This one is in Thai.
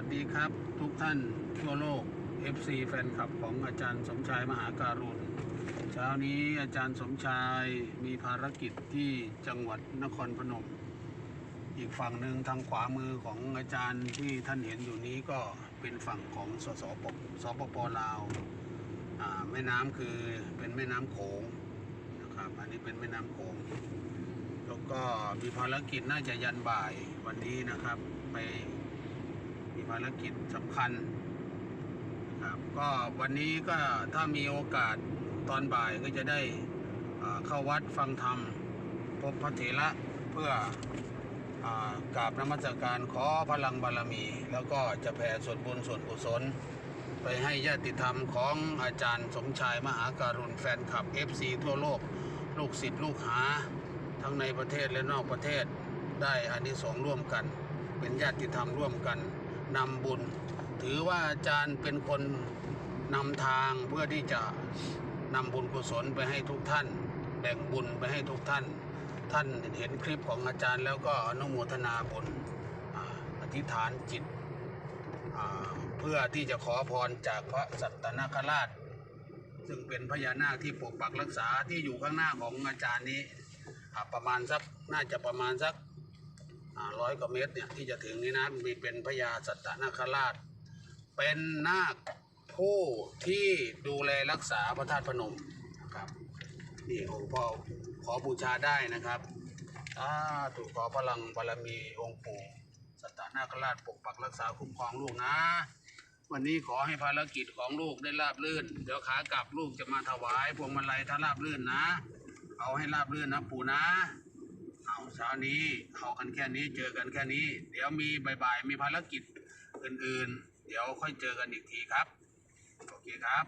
วัสดีครับ ทุกท่านทั่วโลก FC แฟนคลับของอาจารย์สมชายมหาการุณเช้านี้อาจารย์สมชายมีภารกิจที่จังหวัดนครพนม อีกฝั่งหนึ่งทางขวามือของอาจารย์ที่ท่านเห็นอยู่นี้ก็เป็นฝั่งของสสปสปปลาวแม่น้ำคือเป็นแม่น้ำโขงนะครับอันนี้เป็นแม่น้ำโขงแล้วก็มีภารกิจน่าจะยันบ่ายวันนี้นะครับไป มีภารกิจสำคัญครับก็วันนี้ก็ถ้ามีโอกาสตอนบ่ายก็จะได้เข้าวัดฟังธรรม พบพระเถระเพื่ออกราบนมัสการขอพลังบารมี แล้วก็จะแผ่ส่วนบุญส่วนกุศล ไปให้ญาติธรรมของอาจารย์สมชายมหาการุณแฟนคลับ FC ทั่วโลก ลูกศิษย์ลูกหา ทั้งในประเทศและนอกประเทศได้อานิสงส์ร่วมกัน เป็นญาติธรรมร่วมกัน นำบุญ ถือว่าอาจารย์เป็นคนนำทางเพื่อที่จะนำบุญกุศลไปให้ทุกท่าน แบ่งบุญไปให้ทุกท่าน ท่านเห็นคลิปของอาจารย์แล้วก็อนุโมทนาบุญอธิษฐานจิต เพื่อที่จะขอพรจากพระสัตนคราช ซึ่งเป็นพญานาคที่ปกปักรักษาที่อยู่ข้างหน้าของอาจารย์นี้ประมาณสักน่าจะประมาณสัก ร้อยกว่าเมตรเนี่ยที่จะถึงนี้นะมีเป็นพญาสัตตนาคราช เป็นนาคผู้ที่ดูแลรักษาพระธาตุพนมนะครับนี่องค์พ่อขอบูชาได้นะครับถ้าถูกขอพลังบารมีองค์ปู่สัตตนาคราชปกปักรักษาคุ้มครองลูกนะ วันนี้ขอให้ภารกิจของลูกได้ราบรื่น เดี๋ยวขากลับลูกจะมาถวายพวงมาลัยถ้าราบรื่นนะ เอาให้ราบรื่นนะปู่นะ เช้านี้เอากันแค่นี้เจอกันแค่นี้ เดี๋ยวมีบ่ายๆมีภารกิจอื่นๆ เดี๋ยวค่อยเจอกันอีกทีครับ โอเคครับ